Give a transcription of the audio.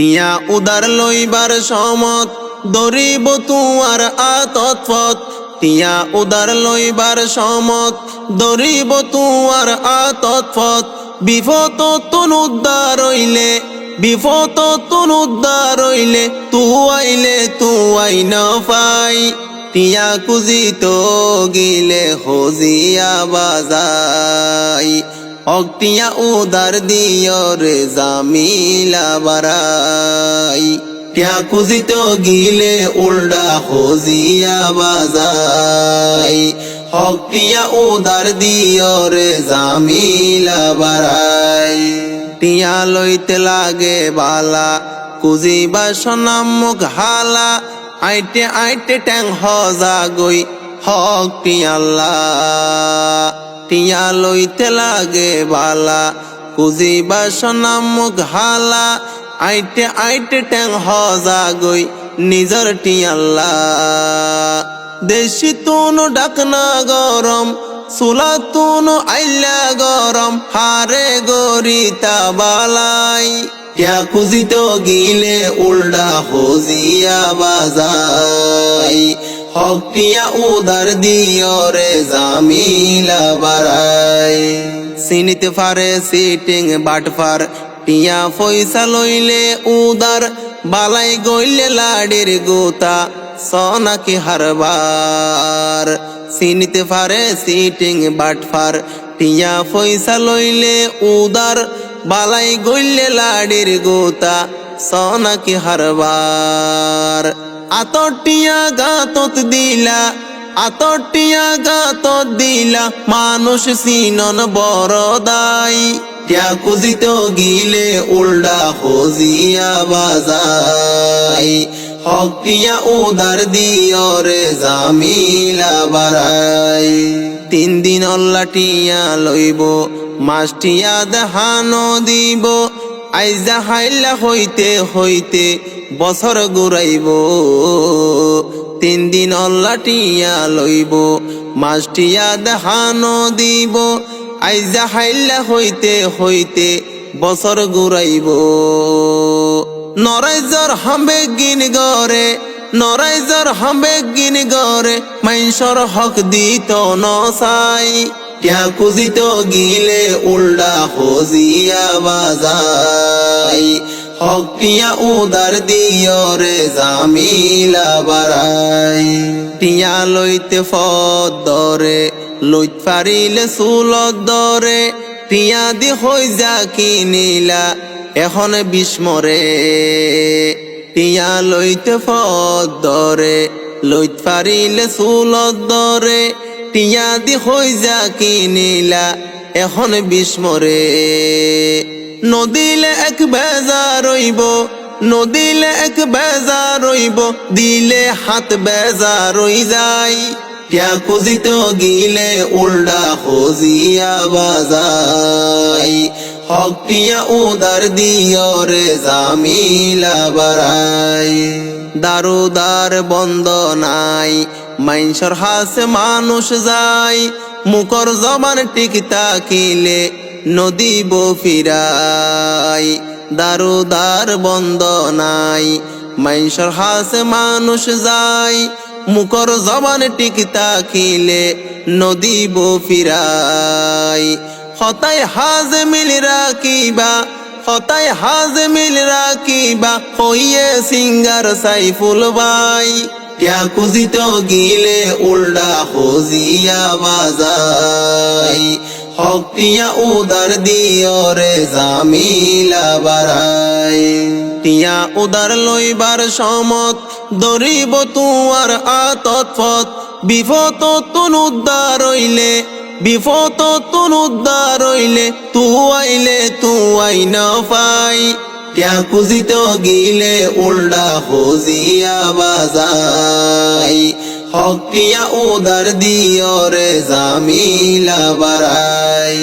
টিয়া উদার লইবার সমত, দরিব তুয়ার আতৎপথ। টিয়া উদার লইবার সমত, দরিব তুয়ার আতৎপথ। বিফত তুন উদ্ধার হইলে বিফত তুন উদ্ধার হইলে তু আইলে তু আইন পাই। টিয়া কুজিত গিলে, হজিয়া বাজাই। অক্টিয়া উদার দিয় রে জামিলা বারাই। টিয়া কুজিত গিলে উল্ডা হজিয়া বাজাই। হক্টিয়া উদার দিয় রে জামিলা বারাই। টিয়া লইতে লাগে বালা কুজিবা সনাম মুখ হালা। আইটে আইটে ট্যাং হজা গই হক টিয়াল্লা টিয়া লইতে লাগে বালা। কুজিবা সনাম মুখ হালা, আইটে আইটে ট্যাং হজা গই নিজর টিয়াল্লা দেশি তুনু ডাকনা গরম সুলা তুনু আইলা গরম, হারে গরিতা বালাই। খুঁজিত গিলে উল্ডা হজিয়া বাজাই হকটিয়া উদার দিয় রে জামিলা বারাই। সিনিতে ফারে সিটিং বাটফার টিয়া পয়সা লইলে উদার, বালাই গইলে লাড়ির গোতা সনাকি হারবার সিনিতে ফারে সিটিং বাটফার টিয়া পয়সা লইলে উদার, বালাই গইলে লাড়ির গোতা সনাকি হারবার আতটিয়া গাতত দিলা, আতটিয়া গাতত দিলা, মানুষ সিনন বড় দাই টিয়া কুজিত গিলে উল্ডা হজিয়া বাজাই। হকিয়া উদার রে জামিলা বারাই তিন দিন অল্লাটিয়া লইব, মাসটিয়া দেহানো দিব। আইজা হাইলা হইতে হইতে বছর ঘুরাইব তিন দিন অল্লাটিয়া লইব মাসটিয়া দেহানো দিব, আইজা হাইলা হইতে হইতে বছর ঘুরাইব। নরাইজর হামবে গিন গরে নরাইজর হামবে গিন গরে মাইনসর হক দিত নসাই। টিয়া কুজিত গিলে উল্ডা হজিয়া বাজাই। হক টিয়া উদার দিয় রে জামিলা বারাই টিয়া লইতে ফদ দরে লইত পারিলে চুলত দরে। টিয়া দি হৈ যা কিনিলা, এখন বিস্মরে টিয়া লইতে ফদ দরে লইত পারিলে চুলত দরে। টিয়া দি হৈ যা কিনিলা, এখন বিস্মরে নদিলে এক বেজা রইব নদিলে এক বেজা রইব দিলে হাত বেজা রই যায়। টিয়া খুঁজিত গিলে উল্ডা হজিয়া বাজাই। হক টিয়া উদার দিয় রে জামিলা বারাই দারুদার বন্ধ নাই মাইনসর হাসে মানুষ যায়। মুখর জবান টিকতা কিলে নদী ফিরাই, দারুদার বন্ধ নাই মাইনসর হাসে মানুষ যায়, মুখর জবান টিকতা কিলে নদী ফিরাই। হতায় হাজ মিল রাখিবা, হতায় হাজ মিল রাখিবা, হইয়ে সিঙ্গার সাইফুল বাই টিয়া কুজিত গিলে উল্ডা হজিয়া বাজাই। হকটিয়া উদার দিয় রে জামিলা বারাই। টিয়া উদার লইবার সমত দরিব তুয়ার আতৎপথ। বিফত তুন উদ্ধার হইলে, বিফত তুন উদ্ধার হইলে তু আইলে তু আইন পাই। টিয়া কুজিত গিলে উল্ডা হজিয়া বাজাই। হকটিয়া উদার দিয় রে জামিলা বারাই